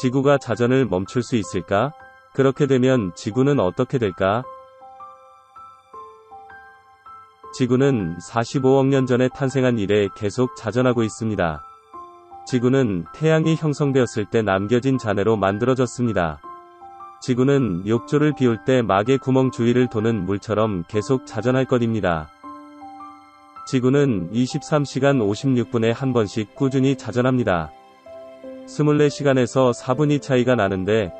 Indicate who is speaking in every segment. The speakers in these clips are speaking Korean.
Speaker 1: 지구가 자전을 멈출 수 있을까? 그렇게 되면 지구는 어떻게 될까? 지구는 45억 년 전에 탄생한 이래 계속 자전하고 있습니다. 지구는 태양이 형성되었을 때 남겨진 잔해로 만들어졌습니다. 지구는 욕조를 비울 때 막의 구멍 주위를 도는 물처럼 계속 자전할 것입니다. 지구는 23시간 56분에 한 번씩 꾸준히 자전합니다. 24시간에서 4분이 차이가 나는데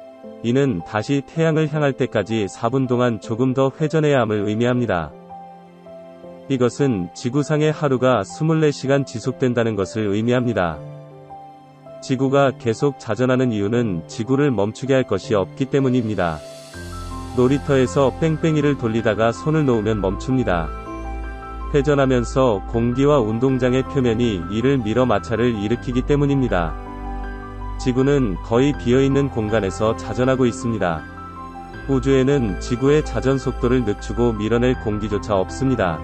Speaker 1: 이는 다시 태양을 향할 때까지 4분 동안 조금 더 회전해야 함을 의미합니다. 이것은 지구상의 하루가 24시간 지속된다는 것을 의미합니다. 지구가 계속 자전하는 이유는 지구를 멈추게 할 것이 없기 때문입니다. 놀이터에서 뺑뺑이를 돌리다가 손을 놓으면 멈춥니다. 회전하면서 공기와 운동장의 표면이 이를 밀어 마찰을 일으키기 때문입니다. 지구는 거의 비어있는 공간에서 자전하고 있습니다. 우주에는 지구의 자전 속도를 늦추고 밀어낼 공기조차 없습니다.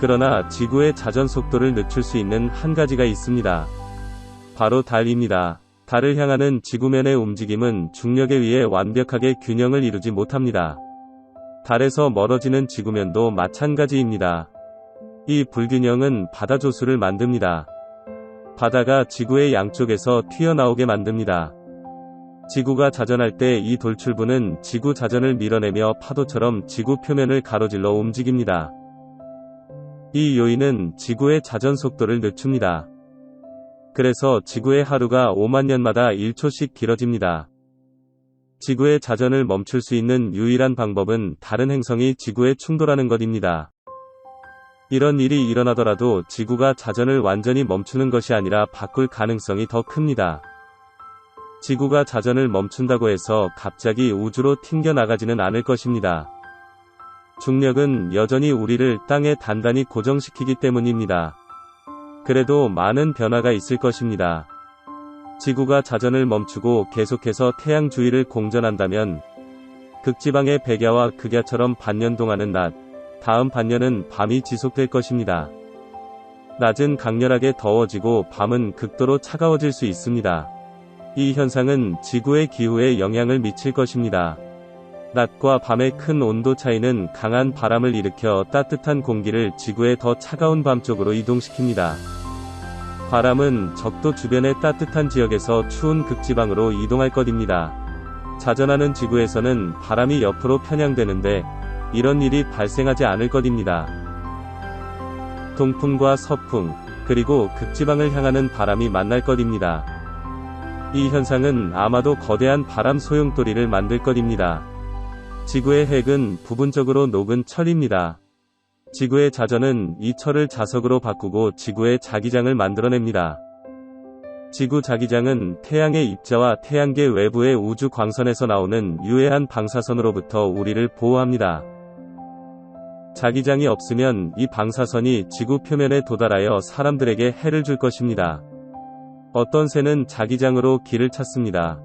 Speaker 1: 그러나 지구의 자전 속도를 늦출 수 있는 한 가지가 있습니다. 바로 달입니다. 달을 향하는 지구면의 움직임은 중력에 의해 완벽하게 균형을 이루지 못합니다. 달에서 멀어지는 지구면도 마찬가지입니다. 이 불균형은 바다 조수를 만듭니다. 바다가 지구의 양쪽에서 튀어나오게 만듭니다. 지구가 자전할 때 이 돌출부는 지구 자전을 밀어내며 파도처럼 지구 표면을 가로질러 움직입니다. 이 요인은 지구의 자전 속도를 늦춥니다. 그래서 지구의 하루가 5만 년마다 1초씩 길어집니다. 지구의 자전을 멈출 수 있는 유일한 방법은 다른 행성이 지구에 충돌하는 것입니다. 이런 일이 일어나더라도 지구가 자전을 완전히 멈추는 것이 아니라 바꿀 가능성이 더 큽니다. 지구가 자전을 멈춘다고 해서 갑자기 우주로 튕겨나가지는 않을 것입니다. 중력은 여전히 우리를 땅에 단단히 고정시키기 때문입니다. 그래도 많은 변화가 있을 것입니다. 지구가 자전을 멈추고 계속해서 태양 주위를 공전한다면 극지방의 백야와 극야처럼 반년 동안은 낮, 다음 반년은 밤이 지속될 것입니다. 낮은 강렬하게 더워지고 밤은 극도로 차가워질 수 있습니다. 이 현상은 지구의 기후에 영향을 미칠 것입니다. 낮과 밤의 큰 온도 차이는 강한 바람을 일으켜 따뜻한 공기를 지구의 더 차가운 밤 쪽으로 이동시킵니다. 바람은 적도 주변의 따뜻한 지역에서 추운 극지방으로 이동할 것입니다. 자전하는 지구에서는 바람이 옆으로 편향되는데 이런 일이 발생하지 않을 것입니다. 동풍과 서풍, 그리고 극지방을 향하는 바람이 만날 것입니다. 이 현상은 아마도 거대한 바람 소용돌이를 만들 것입니다. 지구의 핵은 부분적으로 녹은 철입니다. 지구의 자전은 이 철을 자석으로 바꾸고 지구의 자기장을 만들어냅니다. 지구 자기장은 태양의 입자와 태양계 외부의 우주 광선에서 나오는 유해한 방사선으로부터 우리를 보호합니다. 자기장이 없으면 이 방사선이 지구 표면에 도달하여 사람들에게 해를 줄 것입니다. 어떤 새는 자기장으로 길을 찾습니다.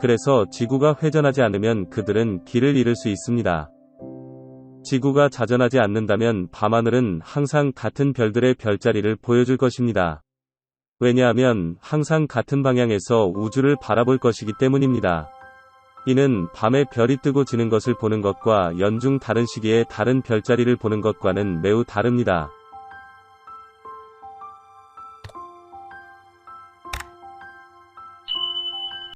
Speaker 1: 그래서 지구가 회전하지 않으면 그들은 길을 잃을 수 있습니다. 지구가 자전하지 않는다면 밤하늘은 항상 같은 별들의 별자리를 보여줄 것입니다. 왜냐하면 항상 같은 방향에서 우주를 바라볼 것이기 때문입니다. 이는 밤에 별이 뜨고 지는 것을 보는 것과 연중 다른 시기에 다른 별자리를 보는 것과는 매우 다릅니다.